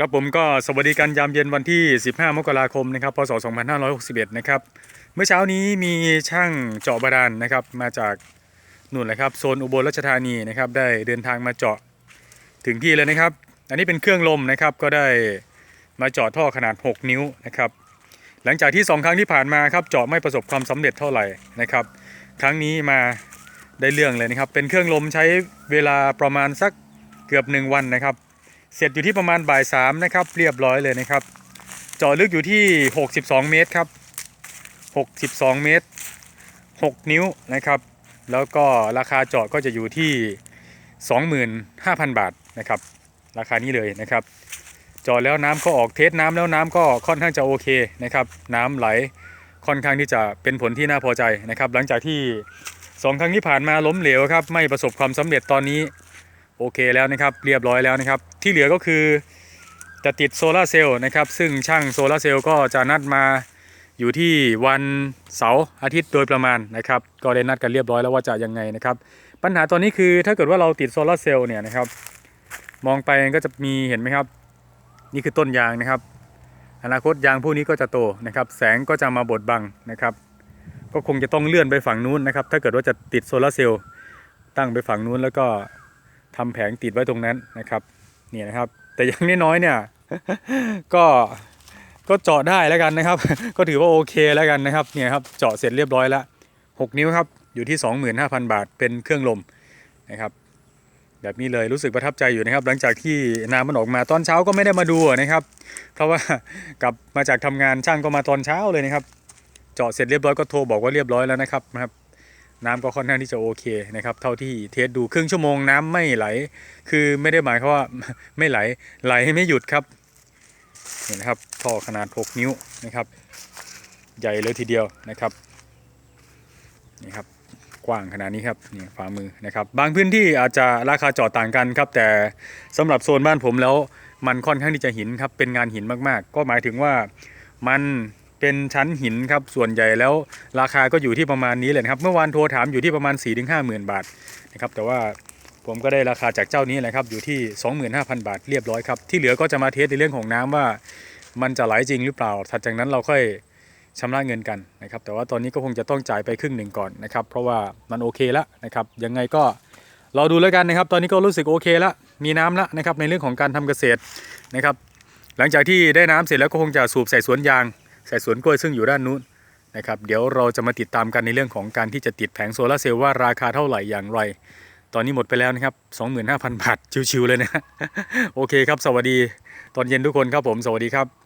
ครับผมก็สวัสดีกันยามเย็นวันที่ 15 มกราคมนะครับ พศ 2561 นะครับ เมื่อเช้านี้มีช่างเจาะบาดาลนะครับ มาจากนู่นแหละครับโซนอุบลราชธานีนะครับ ได้เดินทางมาเจาะถึงที่เลยนะครับ อันนี้เป็นเครื่องลมนะครับ ก็ได้มาเจาะท่อขนาด 6 นิ้วนะครับ หลังจากที่ 2 ครั้งที่ผ่านมาครับเจาะไม่ประสบความสำเร็จเท่าไหร่นะครับ ครั้งนี้มาได้เรื่องเลยนะครับ เป็นเครื่องลมใช้เวลาประมาณสักเกือบ 1 วันนะครับ เสร็จอยู่ที่ประมาณบ่ายสามนะครับ เรียบร้อยเลยนะครับเจาะลึกอยู่ที่ 62 เมตรครับ 62 เมตร 6 นิ้วนะครับ แล้วก็ราคาเจาะก็จะอยู่ที่ 25,000 บาทนะครับ ราคานี้เลยนะครับเจาะแล้วน้ำก็ออกเทสน้ำแล้วน้ำก็ค่อนข้างจะโอเคนะครับ น้ำไหลค่อนข้างที่จะเป็นผลที่น่าพอใจนะครับ หลังจากที่สองครั้งที่ผ่านมาล้มเหลวครับ ไม่ประสบความสำเร็จตอนนี้ โอเคแล้วนะครับเรียบร้อยแล้วนะครับที่เหลือก็คือจะติดโซลาร์เซลล์นะครับซึ่งช่างโซลาร์เซลล์ก็จะนัดมาอยู่ที่วันเสาร์อาทิตย์โดยประมาณนะครับก็ได้นัดกันเรียบร้อยแล้วว่าจะยังไงนะครับปัญหาตอนนี้คือถ้าเกิดว่าเราติดโซลาร์เซลล์เนี่ยนะครับมองไปก็จะมีเห็นไหมครับ นี่คือต้นยางนะครับ อนาคตยางพวกนี้ก็จะโตนะครับ แสงก็จะมาบดบังนะครับ ก็คงจะต้องเลื่อนไปฝั่งนู้นนะครับ ถ้าเกิดว่าจะติดโซลาร์เซลล์ตั้งไปฝั่งนู้นแล้วก็ ทำแผงติดไว้ตรงนั้นนะครับนี่นะครับ แต่อย่างน้อยๆเนี่ยก็ก็เจาะได้แล้วกันนะครับ ก็ถือว่าโอเคแล้วกันนะครับเนี่ยครับเจาะเสร็จเรียบร้อยแล้ว6นิ้วครับอยู่ที่ 25,000 บาทเป็นเครื่องลมนะครับ แบบนี้เลยรู้สึกประทับใจอยู่นะครับ หลังจากที่น้ำมันออกมาตอนเช้าก็ไม่ได้มาดูนะครับ เพราะว่ากลับมาจากทำงานช่างก็มาตอนเช้าเลยนะครับ เจาะเสร็จเรียบร้อยก็โทรบอกว่าเรียบร้อยแล้วนะครับนะครับ น้ำก็ค่อนข้างที่จะโอเคนะครับเท่าที่เทสดูครึ่งชั่วโมงน้ำไม่ไหล คือไม่ได้หมายความว่าไม่ไหลไหลไม่หยุดครับนี่นะครับท่อขนาด 6 นิ้วนะครับ ใหญ่เลยทีเดียวนะครับนี่ครับกว้างขนาดนี้ครับนี่ฝ่ามือนะครับ บางพื้นที่อาจจะราคาจอดต่างกันครับ แต่สำหรับโซนบ้านผมแล้วมันค่อนข้างที่จะหินครับเป็นงานหินมากๆ ก็หมายถึงว่ามัน เป็นชั้นหินครับส่วนใหญ่แล้วราคาก็อยู่ที่ประมาณนี้เลยนะครับ เมื่อวานโทรถามอยู่ที่ประมาณ 4 5 0 0 0 0 บาทนะครับแต่ว่าผมก็ได้ราคาจากเจ้านี้แหละครับอยู่ที่ 25,000 บาทเรียบร้อยครับที่เหลือก็จะมาเทสในเรื่องของน้ำว่ามันจะไหลจริงหรือเปล่าถัดจากนั้นเราค่อยชำระเงินกันนะครับแต่ว่าตอนนี้ก็คงจะต้องจ่ายไปครึ่งหนึ่งก่อนนะครับเพราะว่ามันโอเคแล้วนะครับยังไงก็เรอดูแล้วกันนะครับ ตอนนี้ก็รู้สึกโอเคแล้วมีน้ำแล้วนะครับในเรื่องของการทำเกษตรนะครับหลังจากที่ได้น้ำเสร็จแล้วก็คงจะสูบใส่สวนยาง ใส่สวนกล้วยซึ่งอยู่ด้านนู้นนะครับเดี๋ยวเราจะมาติดตามกันในเรื่องของการที่จะติดแผงโซลาเซลล์ว่าราคาเท่าไหร่อย่างไร ตอนนี้หมดไปแล้วนะครับ 25,000 บาทชิวๆเลยนะ โอเคครับ สวัสดี ตอนเย็นทุกคนครับผม สวัสดีครับ